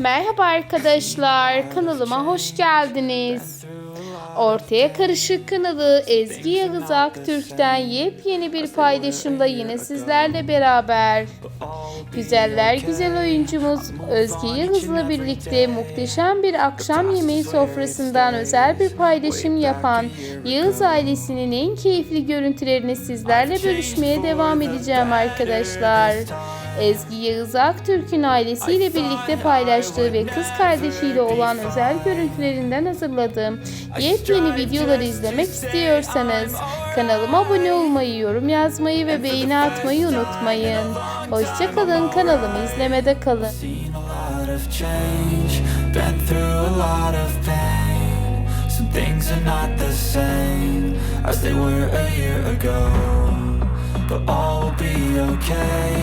Merhaba arkadaşlar, kanalıma hoş geldiniz. Ortaya Karışık kanalı Ezgi Yağız Aktürk'ten yepyeni bir paylaşımda yine sizlerle beraber. Güzeller güzel oyuncumuz Özge Yağız'la birlikte muhteşem bir akşam yemeği sofrasından özel bir paylaşım yapan Yağız ailesinin en keyifli görüntülerini sizlerle bölüşmeye devam edeceğim arkadaşlar. Ezgi Yağız Aktürk'ün ailesiyle birlikte paylaştığı ve kız kardeşiyle olan özel görüntülerinden hazırladığım yepyeni videoları izlemek istiyorsanız kanalıma abone olmayı, yorum yazmayı ve beğeni atmayı unutmayın. Hoşçakalın kanalımı izlemede kalın. Some things are not the same as they were a year ago. But all will be okay.